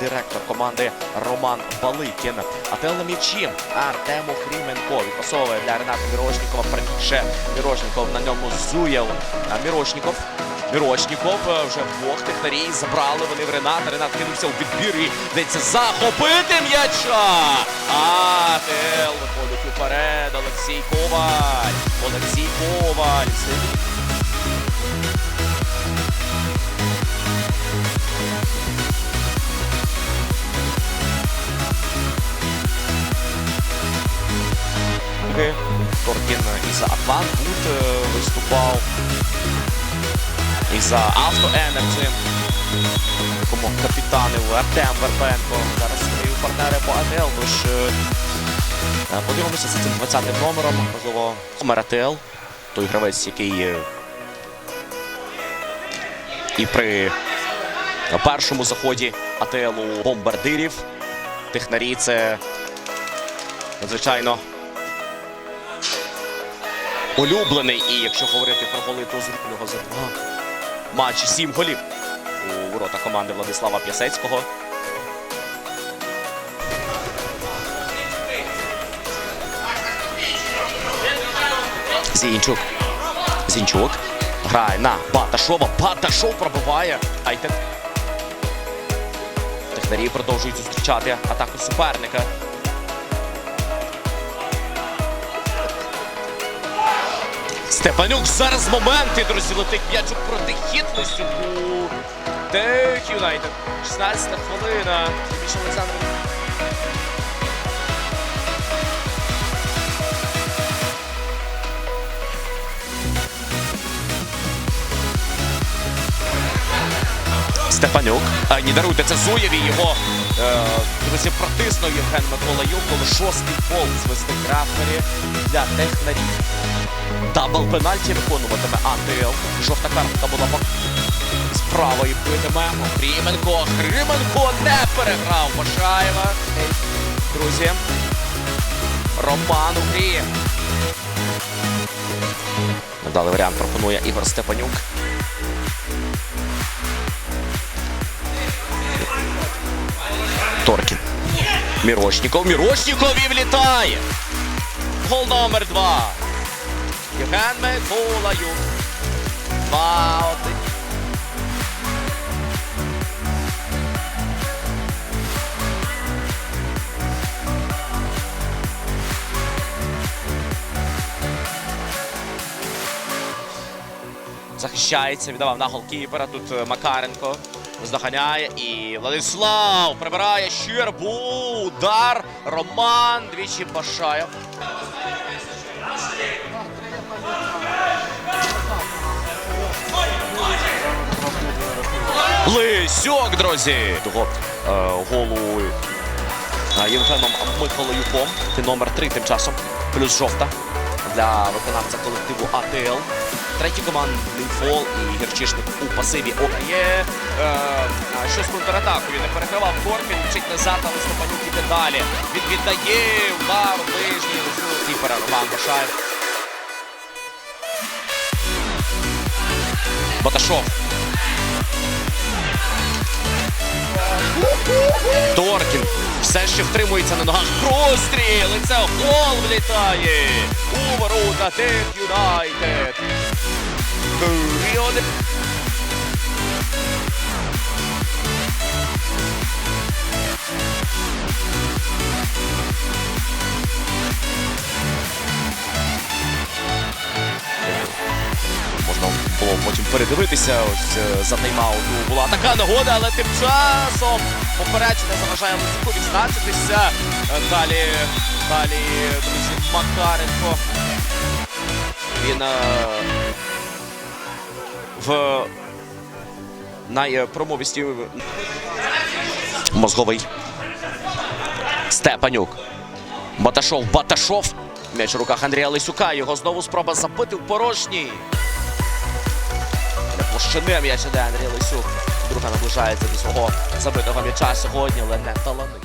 директор команди Роман Баликін. А те на м'ячі Артему Хріменко відпасовує для Рената Мірошнікова. Правіше Мірошніков на ньому Зуєв. Мірошніков. Мірошніков е, вже двох технарій забрали вони в Рената. Ренат кинувся у відбір і вдається захопити м'яча. А Тел виходить уперед. Олексій Коваль. Олексій Коваль. Торги. Торкін і за Атлантбут е, виступав. І за Авто Енерджі. Якому капітанив Артем Вербенко. Зараз свої партнери по АТЛ. Тож е, е, подивимося за цим 20 номером. Можливо, номер АТЛ. Той гравець, який і при першому заході АТЛ у бомбардирів. Технарі це надзвичайно улюблений. І якщо говорити про голи, то зрубного за два матчі сім голів у ворота команди Владислава П'ясецького. Зінчук. Зінчук. Грає на Баташова. Баташов пробиває. Айтек. Технарі продовжують зустрічати атаку суперника. Степанюк зараз моменти, друзі, летить м'ячу проти хитростю у Тех Юнайтед. 16 хвилина. Більше Олександр. Степанюк. А, ні, даруйте, це Зуєві. Його друзі протиснув Євген Миколаюк, коли шостий гол звести Крафтері для технарів. Дабл пенальті виконуватиме АТЛ. Жовта картка була з правої битиме. Хріменко. Хрименко не переграв Башаєва. Друзі. Роман у грі. Надали варіант пропонує Ігор Степанюк. Мірошніков. Мірошніков і влітає. Гол номер два. Євген Миколаюк. Два один. Захищається, віддавав на голкіпера. Тут е, Макаренко здоганяє. І Владислав прибирає Щербу. Удар. Роман. Двічі Башаєв. Лисюк, друзі! Того е, голу е, Євгеном Михайлюком. Це номер 3 тим часом. Плюс жовта для виконавця колективу АТЛ. Третій командний фол і гірчишник у пасиві Окає. Е, щось контратакою не перекривав Корпін, вчить назад, але Степанюк іде далі. Він віддає удар ближній кіпера Роман Башаєв. Баташов. Все ще втримується на ногах. Простріл! І це гол влітає у ворота Тек Юнайтед. Thank Можна передивитися. Ось е, за тайм-ауту була така нагода, але тим часом попередження заважає Лисюку відзначитися. Е, Далі, далі, друзі, Макаренко. Він е, в найпромовісті мозговий Степанюк. Баташов, Баташов. М'яч у руках Андрія Лисюка. Його знову спроба забити в порожній. Площини м'яч іде Андрій Лисюк. Друга наближається до свого забитого м'яча сьогодні, але не таланить.